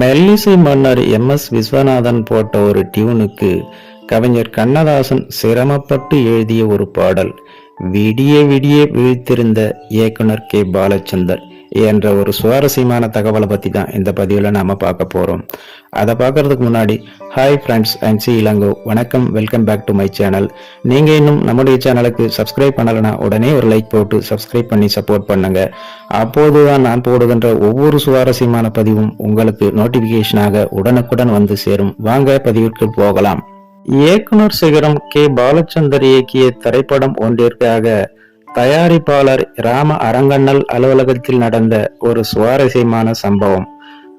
மெல்லிசை மன்னர் M S Viswanathan போட்ட ஒரு டியூனுக்கு கவிஞர் கண்ணதாசன் சிரமப்பட்டு எழுதிய ஒரு பாடல் விடிய விடிய விழித்திருந்த இயக்குனர் கே. பாலச்சந்தர். என்ற ஒரு சுவாரஸ்யமான தகவலை பத்தி தான் இந்த பதிவில் நாம பார்க்க போறோம். அதை பாக்குறதுக்கு முன்னாடி hi friends and C Ilango வணக்கம் welcome back to my channel நீங்க இன்னும் நம்முடைய சேனலுக்கு சப்ஸ்கிரைப் பண்ணலைன்னா உடனே ஒரு லைக் போட்டு சப்ஸ்கிரைப் பண்ணி சப்போர்ட் பண்ணுங்க. அப்போதுதான் நான் போடுகின்ற ஒவ்வொரு சுவாரஸ்யமான பதிவும் உங்களுக்கு நோட்டிபிகேஷனாக உடனுக்குடன் வந்து சேரும். வாங்க பதிவிற்கு போகலாம். இயக்குனர் சிகரம் கே. பாலச்சந்தர் இயக்கிய திரைப்படம் ஒன்றிற்காக தயாரிப்பாளர் ராம அரங்கண்ணல் அலுவலகத்தில் நடந்த ஒரு சுவாரஸ்யமான சம்பவம்.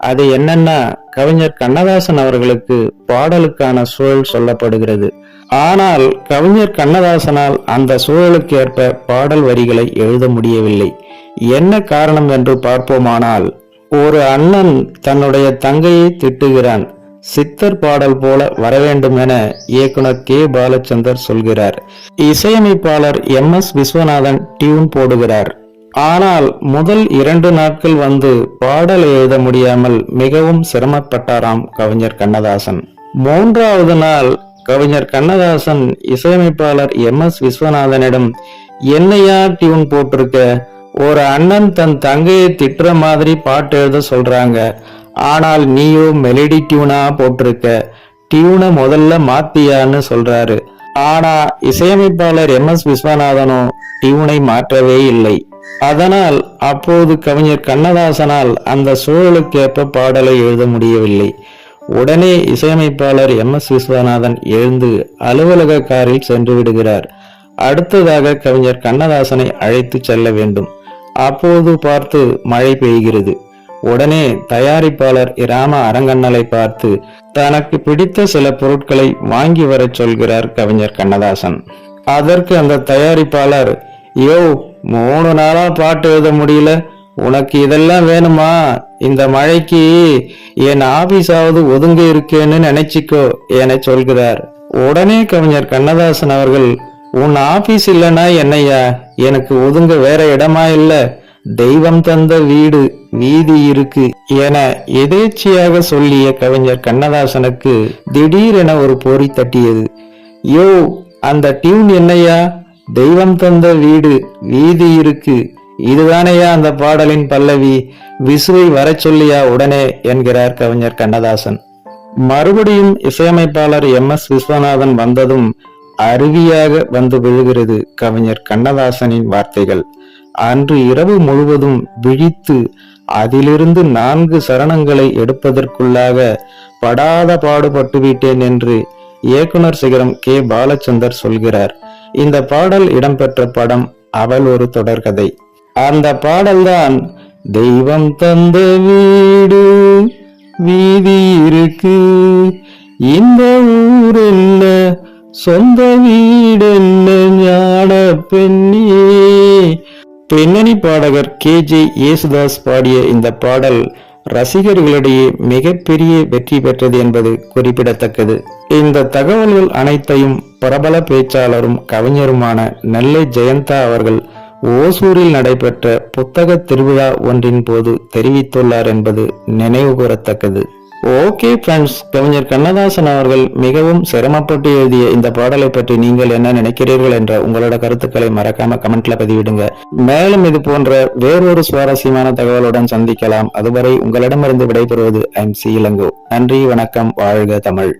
அது என்னன்னா கவிஞர் கண்ணதாசன் அவர்களுக்கு பாடலுக்கான சூழல் சொல்லப்படுகிறது. ஆனால் கவிஞர் கண்ணதாசனால் அந்த சூழலுக்கு ஏற்ப பாடல் வரிகளை எழுத முடியவில்லை. என்ன காரணம் என்று பார்ப்போமானால் ஒரு அண்ணன் தன்னுடைய தங்கையை திட்டுகிறான். சித்தர் பாடல் போல வரவேண்டும் என இயக்குனர் கே. பாலச்சந்தர் சொல்கிறார். இசையமைப்பாளர் எம். எஸ். விஸ்வநாதன் டியூன் போடுகிறார். ஆனால் முதல் இரண்டு நாட்கள் வந்து பாடல் எழுத முடியாமல் மிகவும் சிரமப்பட்டாராம் கவிஞர் கண்ணதாசன். மூன்றாவது நாள் கவிஞர் கண்ணதாசன் இசையமைப்பாளர் எம். எஸ். விஸ்வநாதனிடம் என்னையா டியூன் போட்டிருக்க? ஒரு அண்ணன் தன் தங்கையை திட்டுற மாதிரி பாட்டு எழுத சொல்றாங்க. ஆனால் நீயும் மெலடி டியூனா போட்டிருக்க. டியூனை முதல்ல மாத்தியான்னு சொல்றாரு. ஆனா இசையமைப்பாளர் எம். எஸ். விஸ்வநாதனோ டியூனை மாற்றவே இல்லை. அதனால் அப்போது கவிஞர் கண்ணதாசனால் அந்த சூழலுக்கேற்ப பாடலை எழுத முடியவில்லை. உடனே இசையமைப்பாளர் எம். எஸ். விஸ்வநாதன் எழுந்து அலுவலக காரில் சென்று விடுகிறார். அடுத்ததாக கவிஞர் கண்ணதாசனை அழைத்து செல்ல வேண்டும். அப்போது பார்த்து மழை பெய்கிறது. உடனே தயாரிப்பாளர் இராம அரங்கண்ணலை பார்த்து தனக்கு பிடித்த சில பொருட்களை வாங்கி வரச் சொல்கிறார் கவிஞர் கண்ணதாசன். அதற்கு அந்த தயாரிப்பாளர் யோ மூணு நாளா பாட்டு எழுத முடியல. உனக்கு இதெல்லாம் வேணுமா? இந்த மழைக்கு என் ஆபீஸாவது ஒதுங்க இருக்கேன்னு நினைச்சிக்கோ என சொல்கிறார். உடனே கவிஞர் கண்ணதாசன் அவர்கள் உன் ஆபீஸ் இல்லைன்னா என்னையா எனக்கு ஒதுங்க வேற இடமா இல்லை. தெய்வம் தந்த வீடு வீதி இருக்கு என எதேச்சியாக சொல்லிய கவிஞர் கண்ணதாசனுக்கு திடீரென ஒரு பொறி தட்டியது. யோ அந்த டியூன் என்னையா? தெய்வம் தந்த வீடு வீதி இருக்கு. இதுதானையா அந்த பாடலின் பல்லவி? விசுவை வர சொல்லியா உடனே என்கிறார் கவிஞர் கண்ணதாசன். மறுபடியும் இசையமைப்பாளர் எம். எஸ். விஸ்வநாதன் வந்ததும் அருவியாக வந்து விழுகிறது கவிஞர் கண்ணதாசனின் வார்த்தைகள். அன்று இரவு முழுவதும் விழித்து அதிலிருந்து நான்கு சரணங்களை எடுப்பதற்குள்ளாக படாத பாடுபட்டு விட்டேன் என்று இயக்குனர் சிகரம் கே. பாலச்சந்தர் சொல்கிறார். இந்த பாடல் இடம்பெற்ற படம் அவள் ஒரு தொடர்கதை அந்த பாடல்தான் தெய்வம் தந்த வீடு வீதி இருக்கு. இந்த ஊர் என்ன சொந்த வீடு என்ன ஞான பெண்ணே. பின்னணி பாடகர் கே ஜே யேசுதாஸ் பாடிய இந்த பாடல் ரசிகர்களிடையே மிகப்பெரிய வெற்றி பெற்றது என்பது குறிப்பிடத்தக்கது. இந்த தகவல்கள் அனைத்தையும் பிரபல பேச்சாளரும் கவிஞருமான நெல்லை ஜெயந்தா அவர்கள் ஓசூரில் நடைபெற்ற புத்தக திருவிழா ஒன்றின் போது தெரிவித்துள்ளார் என்பது நினைவு கூறத்தக்கது ஓகே ஃப்ரெண்ட்ஸ் கவிஞர் கண்ணதாசன் அவர்கள் மிகவும் சிரமப்பட்டு எழுதிய இந்த பாடலை பற்றி நீங்கள் என்ன நினைக்கிறீர்கள் என்ற உங்களோட கருத்துக்களை மறக்காம கமெண்ட்ல பதிவிடுங்க. மேலும் இது போன்ற வேறொரு சுவாரஸ்யமான தகவலுடன் சந்திக்கலாம். அதுவரை உங்களிடமிருந்து விடைபெறுவது ஐம் சி இளங்கோ. நன்றி வணக்கம் வாழ்க தமிழ்.